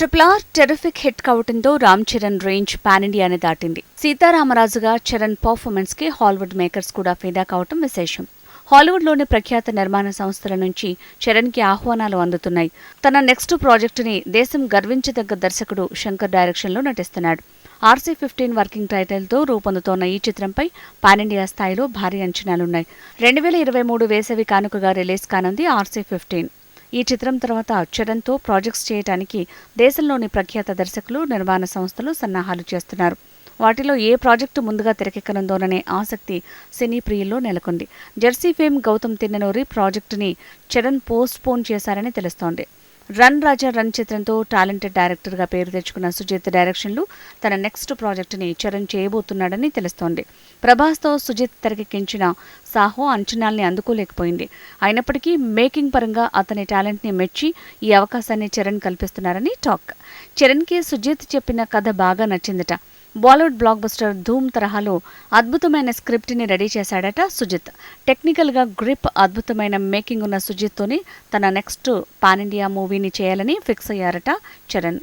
Triple R terrific hit కావడంతో Ram Charan range pan ఇండియాని దాటింది. సీతారామరాజుగా చరణ్ పర్ఫార్మెన్స్కి హాలీవుడ్ మేకర్స్ కూడా ఫిదా కావటం విశేషం. హాలీవుడ్లోని ప్రఖ్యాత నిర్మాణ సంస్థల నుంచి చరణ్కి ఆహ్వానాలు అందుతున్నాయి. తన నెక్స్ట్ ప్రాజెక్టుని దేశం గర్వించదగ్గ దర్శకుడు శంకర్ డైరెక్షన్లో నటిస్తున్నాడు. ఆర్సీ ఫిఫ్టీన్ వర్కింగ్ టైటిల్తో రూపొందుతోన్న ఈ చిత్రంపై పానిండియా స్థాయిలో భారీ అంచనాలున్నాయి. రెండు వేల ఇరవై మూడు వేసవి కానుకగా రిలీజ్ కానుంది ఆర్సీ ఫిఫ్టీన్. ఈ చిత్రం తర్వాత చరణ్తో ప్రాజెక్ట్స్ చేయడానికి దేశంలోని ప్రఖ్యాత దర్శకులు నిర్మాణ సంస్థలు సన్నాహాలు చేస్తున్నారు. వాటిలో ఏ ప్రాజెక్టు ముందుగా తెరకెక్కనుందోననే ఆసక్తి సినీ ప్రియుల్లో నెలకొంది. జెర్సీ ఫేమ్ గౌతమ్ తిన్ననూరి ప్రాజెక్టుని చరణ్ పోస్ట్ పోన్ చేశారని తెలుస్తోంది. రన్ రాజా రన్ చిత్రంతో టాలెంటెడ్ డైరెక్టర్గా పేరు తెచ్చుకున్న సుజిత్ డైరెక్షన్లు తన నెక్స్ట్ ప్రాజెక్టుని చరణ్ చేయబోతున్నాడని తెలుస్తోంది. ప్రభాస్తో సుజిత్ తెరకెక్కించిన సాహో అంచనాల్ని అందుకోలేకపోయింది. అయినప్పటికీ మేకింగ్ పరంగా అతని టాలెంట్ని మెచ్చి ఈ అవకాశాన్ని చరణ్ కల్పిస్తున్నారని టాక్. చరణ్కి సుజిత్ చెప్పిన కథ బాగా నచ్చిందట. బాలీవుడ్ బ్లాక్ బస్టర్ ధూమ్ తరహాలో అద్భుతమైన స్క్రిప్ట్ని రెడీ చేశాడట సుజిత్. టెక్నికల్గా గ్రిప్ అద్భుతమైన మేకింగ్ ఉన్న సుజిత్తోని తన నెక్స్ట్ పాన్ ఇండియా మూవీని చేయాలని ఫిక్స్ అయ్యారట చరణ్.